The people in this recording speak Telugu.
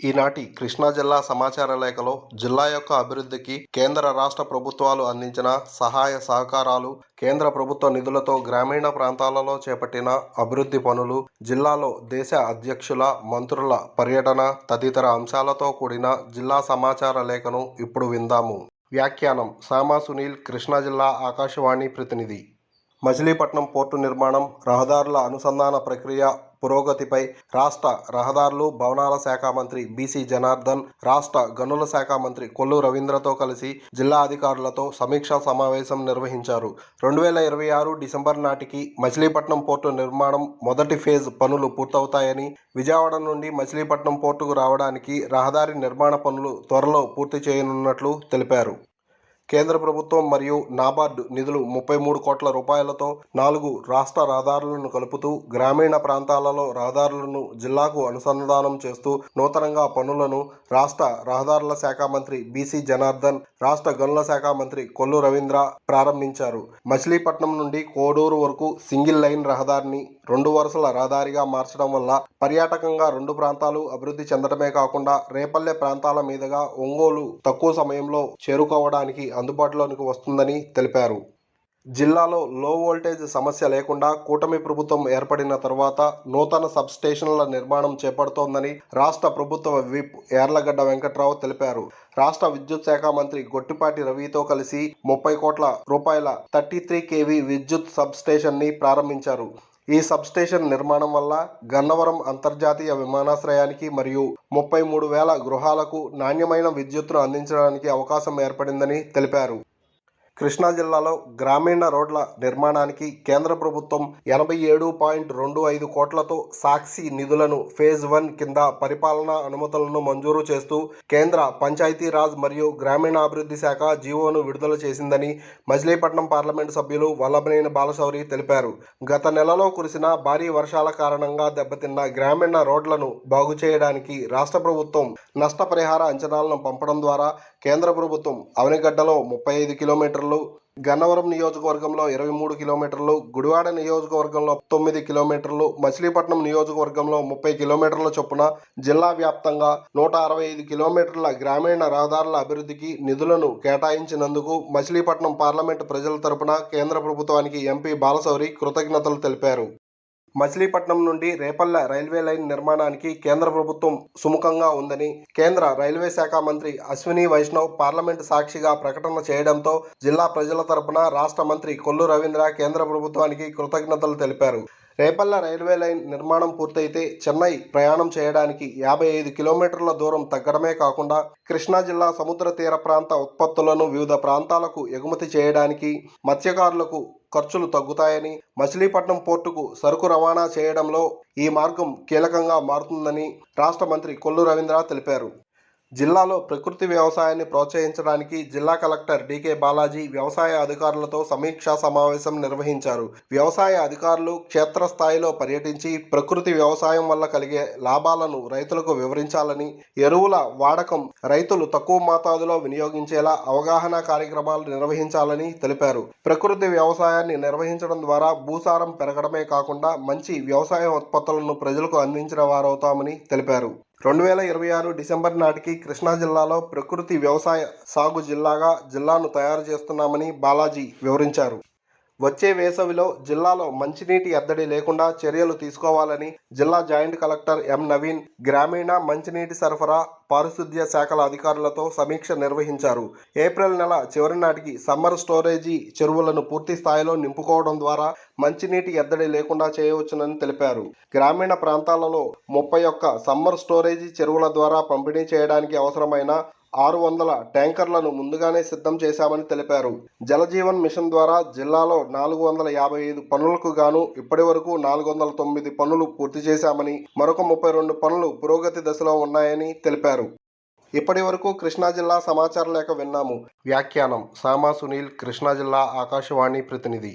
ఈనాటి కృష్ణా జిల్లా సమాచార లేఖలో జిల్లా యొక్క అభివృద్ధికి కేంద్ర రాష్ట్ర ప్రభుత్వాలు అందించిన సహాయ సహకారాలు కేంద్ర ప్రభుత్వ నిధులతో గ్రామీణ ప్రాంతాలలో చేపట్టిన అభివృద్ధి పనులు జిల్లాలో దేశ అధ్యక్షుల మంత్రుల పర్యటన తదితర అంశాలతో కూడిన జిల్లా సమాచార లేఖను ఇప్పుడు విందాము. వ్యాఖ్యానం సామా సునీల్ కృష్ణా జిల్లా ఆకాశవాణి ప్రతినిధి. మచిలీపట్నం పోర్టు నిర్మాణం రహదారుల అనుసంధాన ప్రక్రియ పురోగతిపై రాష్ట్ర రహదారులు భవనాల శాఖ మంత్రి బీసీ జనార్దన్ రాష్ట్ర గనుల శాఖ మంత్రి కొల్లు రవీంద్రతో కలిసి జిల్లా అధికారులతో సమీక్షా సమావేశం నిర్వహించారు. రెండు వేల ఇరవై ఆరు డిసెంబర్ నాటికి మచిలీపట్నం పోర్టు నిర్మాణం మొదటి ఫేజ్ పనులు పూర్తవుతాయని విజయవాడ నుండి మచిలీపట్నం పోర్టుకు రావడానికి రహదారి నిర్మాణ పనులు త్వరలో పూర్తి చేయనున్నట్లు తెలిపారు. కేంద్ర ప్రభుత్వం మరియు నాబార్డు నిధులు ముప్పై మూడు కోట్ల రూపాయలతో నాలుగు రాష్ట్ర రహదారులను కలుపుతూ గ్రామీణ ప్రాంతాలలో రహదారులను జిల్లాకు అనుసంధానం చేస్తూ నూతనంగా పనులను రాష్ట్ర రహదారుల శాఖ మంత్రి బీసీ జనార్దన్ రాష్ట్ర గనుల శాఖ మంత్రి కొల్లు రవీంద్ర ప్రారంభించారు. మచిలీపట్నం నుండి కోడూరు వరకు సింగిల్ లైన్ రహదారిని రెండు వరుసల రహదారిగా మార్చడం వల్ల పర్యాటకంగా రెండు ప్రాంతాలు అభివృద్ధి చెందడమే కాకుండా రేపల్లె ప్రాంతాల మీదుగా ఒంగోలు తక్కువ సమయంలో చేరుకోవడానికి అందుబాటులోనికి వస్తుందని తెలిపారు. జిల్లాలో లో వోల్టేజ్ సమస్య లేకుండా కూటమి ప్రభుత్వం ఏర్పడిన తర్వాత నూతన సబ్ స్టేషన్ల నిర్మాణం చేపడుతోందని రాష్ట్ర ప్రభుత్వ విప్ యార్లగడ్డ వెంకట్రావు తెలిపారు. రాష్ట్ర విద్యుత్ శాఖ మంత్రి గొట్టిపాటి రవితో కలిసి ముప్పై కోట్ల రూపాయల థర్టీ త్రీ కేవీ విద్యుత్ సబ్స్టేషన్ని ప్రారంభించారు. ఈ సబ్ స్టేషన్ నిర్మాణం వల్ల గన్నవరం అంతర్జాతీయ విమానాశ్రయానికి మరియు ముప్పై మూడు వేల గృహాలకు నాణ్యమైన విద్యుత్తును అందించడానికి అవకాశం ఏర్పడిందని తెలిపారు. కృష్ణా జిల్లాలో గ్రామీణ రోడ్ల నిర్మాణానికి కేంద్ర ప్రభుత్వం ఎనభై ఏడు పాయింట్ రెండు ఐదు కోట్లతో సాక్షి నిధులను ఫేజ్ వన్ కింద పరిపాలనా అనుమతులను మంజూరు చేస్తూ కేంద్ర పంచాయతీరాజ్ మరియు గ్రామీణాభివృద్ధి శాఖ జీవోను విడుదల చేసిందని మజిలీపట్నం పార్లమెంటు సభ్యులు వల్లభనేని బాలశౌరి తెలిపారు. గత నెలలో కురిసిన భారీ వర్షాల కారణంగా దెబ్బతిన్న గ్రామీణ రోడ్లను బాగు చేయడానికి రాష్ట్ర ప్రభుత్వం నష్టపరిహార అంచనాలను పంపడం ద్వారా కేంద్ర ప్రభుత్వం అవనిగడ్డలో ముప్పై ఐదు కిలోమీటర్లు గన్నవరం నియోజకవర్గంలో ఇరవై మూడు కిలోమీటర్లు గుడివాడ నియోజకవర్గంలో తొమ్మిది కిలోమీటర్లు మచిలీపట్నం నియోజకవర్గంలో ముప్పై కిలోమీటర్ల చొప్పున జిల్లా వ్యాప్తంగా నూట అరవై ఐదు కిలోమీటర్ల గ్రామీణ రహదారుల అభివృద్ధికి నిధులను కేటాయించినందుకు మచిలీపట్నం పార్లమెంటు ప్రజల తరపున కేంద్ర ప్రభుత్వానికి ఎంపీ బాలశౌరి కృతజ్ఞతలు తెలిపారు. మచిలీపట్నం నుండి రేపల్ల రైల్వే లైన్ నిర్మాణానికి కేంద్ర ప్రభుత్వం సుముఖంగా ఉందని కేంద్ర రైల్వే శాఖ మంత్రి అశ్విని వైష్ణవ్ పార్లమెంటు సాక్షిగా ప్రకటన చేయడంతో జిల్లా ప్రజల తరపున రాష్ట్ర మంత్రి కొల్లు రవీంద్ర కేంద్ర ప్రభుత్వానికి కృతజ్ఞతలు తెలిపారు. రేపల్ల రైల్వే లైన్ నిర్మాణం పూర్తయితే చెన్నై ప్రయాణం చేయడానికి యాభై ఐదు కిలోమీటర్ల దూరం తగ్గడమే కాకుండా కృష్ణా జిల్లా సముద్ర తీర ప్రాంత ఉత్పత్తులను వివిధ ప్రాంతాలకు ఎగుమతి చేయడానికి మత్స్యకారులకు ఖర్చులు తగ్గుతాయని మచిలీపట్నం పోర్టుకు సరుకు రవాణా చేయడంలో ఈ మార్గం కీలకంగా మారుతుందని రాష్ట్ర మంత్రి కొల్లు రవీంద్ర తెలిపారు. జిల్లాలో ప్రకృతి వ్యవసాయాన్ని ప్రోత్సహించడానికి జిల్లా కలెక్టర్ డికే బాలాజీ వ్యవసాయ అధికారులతో సమీక్షా సమావేశం నిర్వహించారు. వ్యవసాయ అధికారులు క్షేత్రస్థాయిలో పర్యటించి ప్రకృతి వ్యవసాయం వల్ల కలిగే లాభాలను రైతులకు వివరించాలని ఎరువుల వాడకం రైతులు తక్కువ మోతాదులో వినియోగించేలా అవగాహన కార్యక్రమాలు నిర్వహించాలని తెలిపారు. ప్రకృతి వ్యవసాయాన్ని నిర్వహించడం ద్వారా భూసారం పెరగడమే కాకుండా మంచి వ్యవసాయ ఉత్పత్తులను ప్రజలకు అందించిన వారవుతామని తెలిపారు. రెండు వేల ఇరవై ఆరు డిసెంబర్ నాటికి కృష్ణా జిల్లాలో ప్రకృతి వ్యవసాయ సాగు జిల్లాగా జిల్లాను తయారు చేస్తున్నామని బాలాజీ వివరించారు. వచ్చే వేసవిలో జిల్లాలో మంచినీటి ఎద్దడి లేకుండా చర్యలు తీసుకోవాలని జిల్లా జాయింట్ కలెక్టర్ ఎం నవీన్ గ్రామీణ మంచినీటి సరఫరా పారిశుద్ధ్య శాఖల అధికారులతో సమీక్ష నిర్వహించారు. ఏప్రిల్ నెల చివరి నాటికి సమ్మర్ స్టోరేజీ చెరువులను పూర్తి స్థాయిలో నింపుకోవడం ద్వారా మంచినీటి ఎద్దడి లేకుండా చేయవచ్చునని తెలిపారు. గ్రామీణ ప్రాంతాలలో ముప్పై ఒక్క సమ్మర్ స్టోరేజీ చెరువుల ద్వారా పంపిణీ చేయడానికి అవసరమైన ఆరు వందల ట్యాంకర్లను ముందుగానే సిద్ధం చేశామని తెలిపారు. జలజీవన్ మిషన్ ద్వారా జిల్లాలో నాలుగు వందల యాభై ఐదు పనులకు గాను ఇప్పటి వరకు నాలుగు వందల తొమ్మిది పనులు పూర్తి చేశామని మరొక ముప్పై రెండు పనులు పురోగతి దశలో ఉన్నాయని తెలిపారు. ఇప్పటి వరకు కృష్ణా జిల్లా సమాచార లేఖ విన్నాము. వ్యాఖ్యానం సామా సునీల్ కృష్ణా జిల్లా ఆకాశవాణి ప్రతినిధి.